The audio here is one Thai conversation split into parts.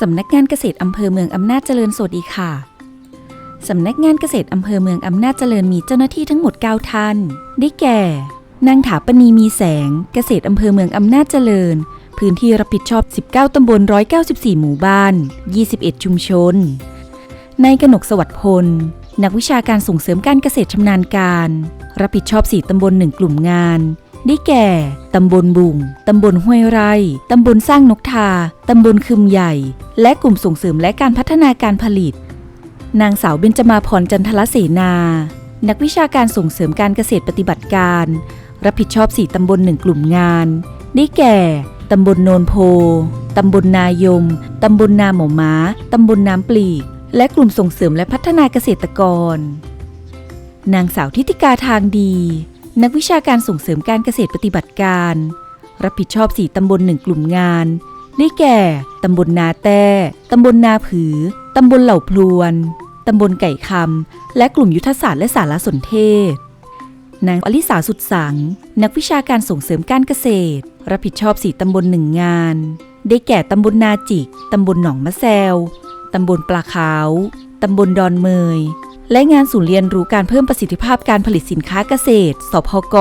สำนักงานเกษตรอำเภอเมืองอำนาจเจริญสวัสดีค่ะ สำนักงานเกษตรอำเภอเมืองอำนาจเจริญมีเจ้าหน้าที่ทั้งหมด 9 ท่าน ได้แก่ นางถาปณีมีแสง เกษตรอำเภอเมืองอำนาจเจริญ พื้นที่รับผิดชอบ 19 ตำบล 194 หมู่บ้าน 21 ชุมชน นายกนกสวัสดิ์พล นักวิชาการส่งเสริมการเกษตรชำนาญการ รับผิดชอบ 4 ตำบล 1 กลุ่มงาน ได้แก่ ตำบลบุง ตำบลห้วยไร่ ตำบลสร้างนกทา ตำบลคึมใหญ่ และกลุ่มส่งเสริมและการพัฒนาการผลิต นางสาวเบญจมาพรจันทรเสนา นักวิชาการส่งเสริมการเกษตรปฏิบัติการ รับผิดชอบ4ตำบล1กลุ่มงาน ได้แก่ ตำบลโนนโพ ตำบลนายม ตำบลนาหมอม้า ตำบลน้ำปลีก และกลุ่มส่งเสริมและพัฒนาเกษตรกร นางสาวทิติกาทางดี นักวิชาการส่งเสริมการเกษตรปฏิบัติการ รับผิดชอบ 4 ตำบล 1 กลุ่มงาน ได้แก่ ตำบลนาแต้ ตำบลนาผือ ตำบลเหล่าพลวน ตำบลไก่คำ และกลุ่มยุทธศาสตร์และสารสนเทศ นางอลิสาสุดสัง นักวิชาการส่งเสริมการเกษตร รับผิดชอบ 4 ตำบลหนึ่งงาน ได้แก่ ตำบลนาจิก ตำบลหนองมะแซว ตำบลปลาขาว ตำบลดอนเมย และงานศูนย์เรียนรู้การเพิ่มประสิทธิภาพการผลิตสินค้าเกษตร สพก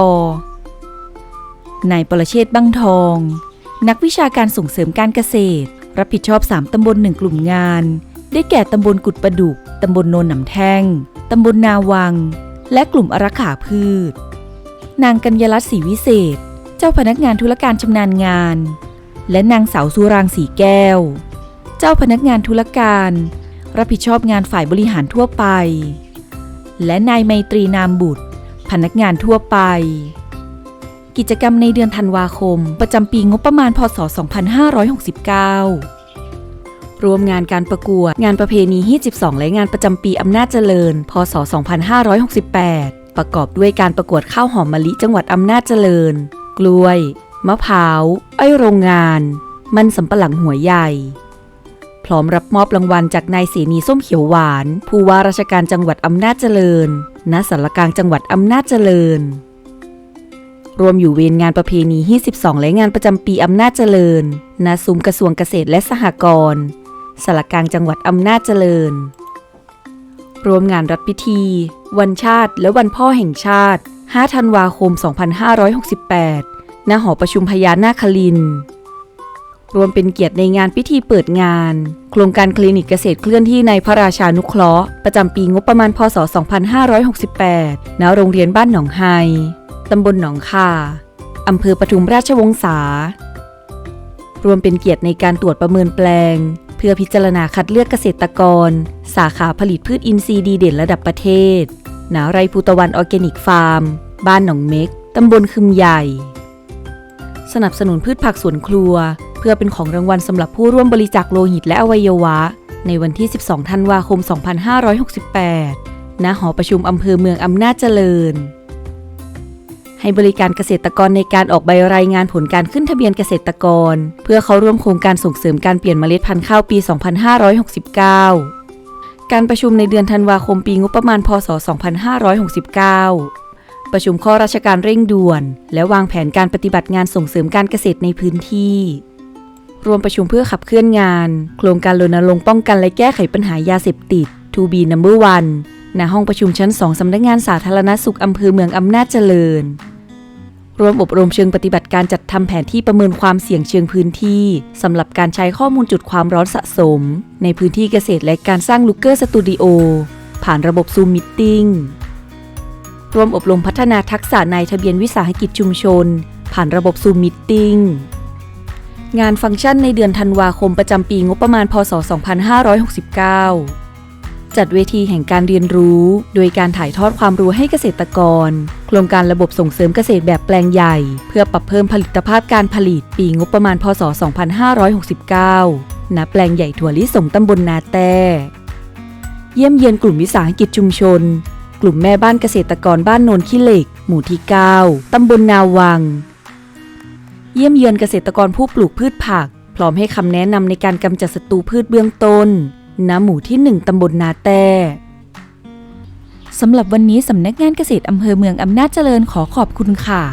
นายปรเชษบังทอง นักวิชาการส่งเสริมการเกษตร รับผิดชอบ 3 ตำบลหนึ่งกลุ่มงาน ได้แก่ตำบลกุดประดุก ตำบลโนนหนำแท่ง ตำบลนาวัง และกลุ่มอารักขาพืช นางกัญญาลัตน์ศรีวิเศษ เจ้าพนักงานธุรการชำนาญงาน และนางสาวสุรางสีแก้ว เจ้าพนักงานธุรการ รับผิดชอบงานฝ่ายบริหารทั่วไป และนายไมตรีนามบุตร พนักงานทั่วไป กิจกรรมในเดือนธันวาคม ประจำปีงบประมาณพศ 2569 รวมงานการประกวด งานประเพณีฮี12 และงานประจำปีอำนาจเจริญ พศ 2568 ประกอบด้วยการประกวดข้าวหอมมะลิจังหวัดอำนาจเจริญ กล้วย มะพร้าว อ้อยโรงงาน มันสำปะหลังหัวใหญ่ พร้อมรับมอบรางวัลจากนายเสนีส้มเขียวหวาน ผู้ว่าราชการจังหวัดอำนาจเจริญ ณสารกลางจังหวัดอำนาจเจริญ รวมอยู่เวรงานประเพณี52และงานประจำปีอำนาจเจริญ ณซุ้มกระทรวงเกษตรและสหกรณ์สารกลางจังหวัดอำนาจเจริญ รวมงานรับพิธี วันชาติและวันพ่อแห่งชาติ 5 ธันวาคม 2568 ณ หอประชุมพญานาคลิน รวมเป็นเกียรติในงานพิธีเปิดงาน โครงการคลินิกเกษตรเคลื่อนที่ในพระราชานุเคราะห์ ประจำปีงบประมาณพศ 2568 ณ โรงเรียนบ้านหนองไฮ ตำบลหนองคาอำเภอปทุมราชวงศารวมเป็นเกียรติในการตรวจประเมินแปลง เพื่อพิจารณาคัดเลือกเกษตรกร สาขาผลิตพืชอินทรีย์ดีเด่นระดับประเทศณไรภูตะวันออร์แกนิกฟาร์ม บ้านหนองเม็ก ตำบลคึมใหญ่ สนับสนุนพืชผักสวนครัว พื่อเป็นของรางวัลสำหรับผู้ร่วมบริจาคโลหิตและอวัยวะ ในวันที่ 12 ธันวาคม 2568 ณ หอประชุมอำเภอเมืองอำนาจเจริญ ให้บริการเกษตรกรในการออกใบรายงานผลการขึ้นทะเบียนเกษตรกร เพื่อเข้าร่วมโครงการส่งเสริมการเปลี่ยนเมล็ดพันธุ์ข้าวปี 2569การประชุมในเดือนธันวาคมปีงบประมาณ พศ 2569 ประชุมข้อราชการเร่งด่วน และวางแผนการปฏิบัติงานส่งเสริมการเกษตรในพื้นที่ รวมประชุมเพื่อขับเคลื่อนงาน โครงการรณรงค์ป้องกันและแก้ไขปัญหายาเสพติด 2B Number 1ณห้องประชุมชั้น 2 สำนักงานสาธารณสุขอำเภอเมืองอำนาจเจริญรวมอบรมเชิงปฏิบัติการจัดทำแผนที่ประเมินความเสี่ยงเชิงพื้นที่สำหรับการใช้ข้อมูลจุดความร้อนสะสม ในพื้นที่เกษตรและการสร้างลูกเกอร์สตูดิโอผ่านระบบซูมมิ t ิ n งรวมอบรมพัฒนาทักษะในทะเบียนวิสาหกิจชุมชน ผ่านระบบซูมมิ t ิ n ง งานฟังก์ชันในเดือนธันวาคมประจำปีงบประมาณ พศ 2569 จัดเวทีแห่งการเรียนรู้ โดยการถ่ายทอดความรู้ให้เกษตรกร โครงการระบบส่งเสริมเกษตรแบบแปลงใหญ่ เพื่อปรับเพิ่มผลิตภาพการผลิตปีงบประมาณ พศ 2569 ณ แปลงใหญ่ถั่วลิสงตำบลนาแต้ เยี่ยมเยียนกลุ่มวิสาหกิจชุมชน กลุ่มแม่บ้านเกษตรกรบ้านโนนขี้เหล็ก หมู่ที่ 9 ตำบลนาวัง เยี่ยมเยือนเกษตรกรผู้ปลูกพืชผัก พร้อมให้คำแนะนำในการกำจัดศัตรูพืชเบื้องต้นณหมู่ที่ 1 ตำบลนาแต้สำหรับวันนี้สำนักงานเกษตรอำเภอเมืองอำนาจเจริญขอขอบคุณค่ะ